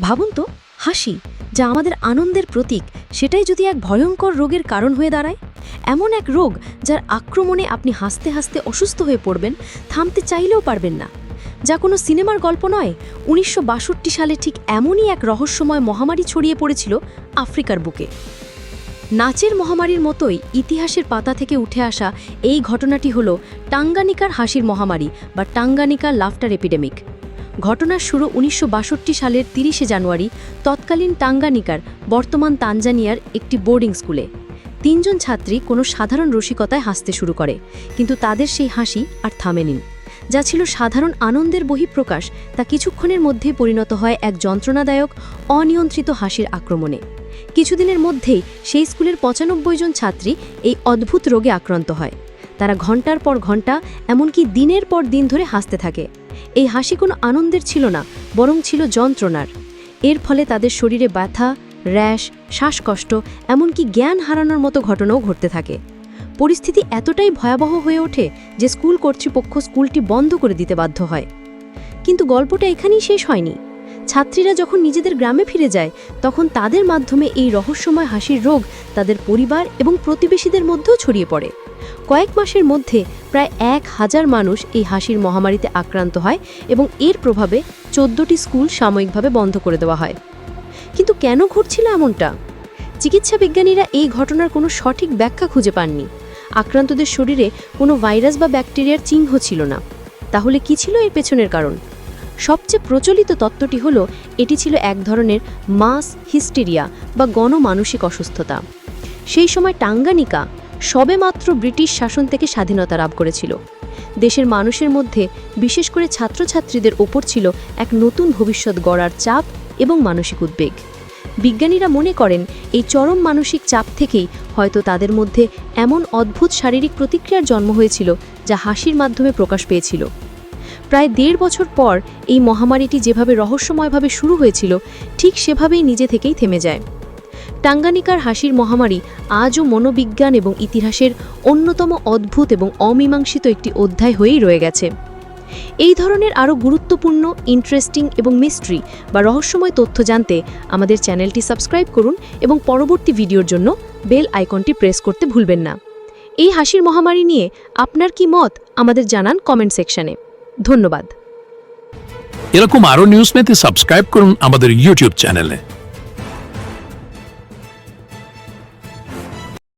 ভাবুন তো, হাসি যা আমাদের আনন্দের প্রতীক, সেটাই যদি এক ভয়ঙ্কর রোগের কারণ হয়ে দাঁড়ায়? এমন এক রোগ যার আক্রমণে আপনি হাসতে হাসতে অসুস্থ হয়ে পড়বেন, থামতে চাইলেও পারবেন না। যা কোনো সিনেমার গল্প নয়, উনিশশো সালে ঠিক এমনই এক রহস্যময় মহামারী ছড়িয়ে পড়েছিল আফ্রিকার বুকে। নাচের মহামারীর মতোই ইতিহাসের পাতা থেকে উঠে আসা এই ঘটনাটি হল টাঙ্গানিকার হাসির মহামারী বা টাঙ্গানিকা লাফটার এপিডেমিক। ঘটনার শুরু উনিশশো বাষট্টি সালের তিরিশে জানুয়ারি, তৎকালীন টাঙ্গানিকার বর্তমান তানজানিয়ার একটি বোর্ডিং স্কুলে। তিনজন ছাত্রী কোনো সাধারণ রসিকতায় হাসতে শুরু করে, কিন্তু তাদের সেই হাসি আর থামেনি। যা ছিল সাধারণ আনন্দের বহিঃপ্রকাশ, তা কিছুক্ষণের মধ্যে পরিণত হয় এক যন্ত্রণাদায়ক, অনিয়ন্ত্রিত হাসির আক্রমণে। কিছুদিনের মধ্যেই সেই স্কুলের পঁচানব্বই জন ছাত্রী এই অদ্ভুত রোগে আক্রান্ত হয়। তারা ঘণ্টার পর ঘণ্টা এমনকি দিনের পর দিন ধরে হাসতে থাকে। এই হাসি কোনো আনন্দের ছিল না, বরং ছিল যন্ত্রণার। এর ফলে তাদের শরীরে ব্যথা, র্যাশ, শ্বাসকষ্ট, এমনকি জ্ঞান হারানোর মতো ঘটনাও ঘটতে থাকে। পরিস্থিতি এতটাই ভয়াবহ হয়ে ওঠে যে স্কুল কর্তৃপক্ষ স্কুলটি বন্ধ করে দিতে বাধ্য হয়। কিন্তু গল্পটা এখানেই শেষ হয়নি। ছাত্রীরা যখন নিজেদের গ্রামে ফিরে যায়, তখন তাদের মাধ্যমে এই রহস্যময় হাসির রোগ তাদের পরিবার এবং প্রতিবেশীদের মধ্যেও ছড়িয়ে পড়ে। কয়েক মাসের মধ্যে প্রায় এক হাজার মানুষ এই হাসির মহামারীতে আক্রান্ত হয় এবং এর প্রভাবে চোদ্দটি স্কুল সাময়িকভাবে বন্ধ করে দেওয়া হয়। কিন্তু কেন ঘটছিল এমনটা? চিকিৎসা বিজ্ঞানীরা এই ঘটনার কোনো সঠিক ব্যাখ্যা খুঁজে পাননি। আক্রান্তদের শরীরে কোনো ভাইরাস বা ব্যাকটেরিয়ার চিহ্ন ছিল না। তাহলে কি ছিল এর পেছনের কারণ? সবচেয়ে প্রচলিত তত্ত্বটি হল, এটি ছিল এক ধরনের মাস হিস্টেরিয়া বা গণমানসিক অসুস্থতা। সেই সময় টাঙ্গানিকা সবেমাত্র ব্রিটিশ শাসন থেকে স্বাধীনতা লাভ করেছিল। দেশের মানুষের মধ্যে, বিশেষ করে ছাত্রছাত্রীদের ওপর ছিল এক নতুন ভবিষ্যৎ গড়ার চাপ এবং মানসিক উদ্বেগ। বিজ্ঞানীরা মনে করেন, এই চরম মানসিক চাপ থেকেই হয়তো তাদের মধ্যে এমন অদ্ভুত শারীরিক প্রতিক্রিয়ার জন্ম হয়েছিল, যা হাসির মাধ্যমে প্রকাশ পেয়েছিল। প্রায় দেড় বছর পর এই মহামারীটি যেভাবে রহস্যময়ভাবে শুরু হয়েছিল, ঠিক সেভাবেই নিজে থেকেই থেমে যায়। টাঙ্গানিকার হাসির মহামারী আজও মনোবিজ্ঞান এবং ইতিহাসের অন্যতম অদ্ভুত এবং অমীমাংসিত একটি অধ্যায় হয়েই রয়ে গেছে। এই ধরনের আরও গুরুত্বপূর্ণ, ইন্টারেস্টিং এবং মিস্ট্রি বা রহস্যময় তথ্য জানতে আমাদের চ্যানেলটি সাবস্ক্রাইব করুন এবং পরবর্তী ভিডিওর জন্য বেল আইকনটি প্রেস করতে ভুলবেন না। এই হাসির মহামারী নিয়ে আপনার কি মত? আমাদের জানান কমেন্ট সেকশনে। ধন্যবাদ। এরকম আরও নিউজ পেতে সাবস্ক্রাইব করুন আমাদের ইউটিউব চ্যানেলে।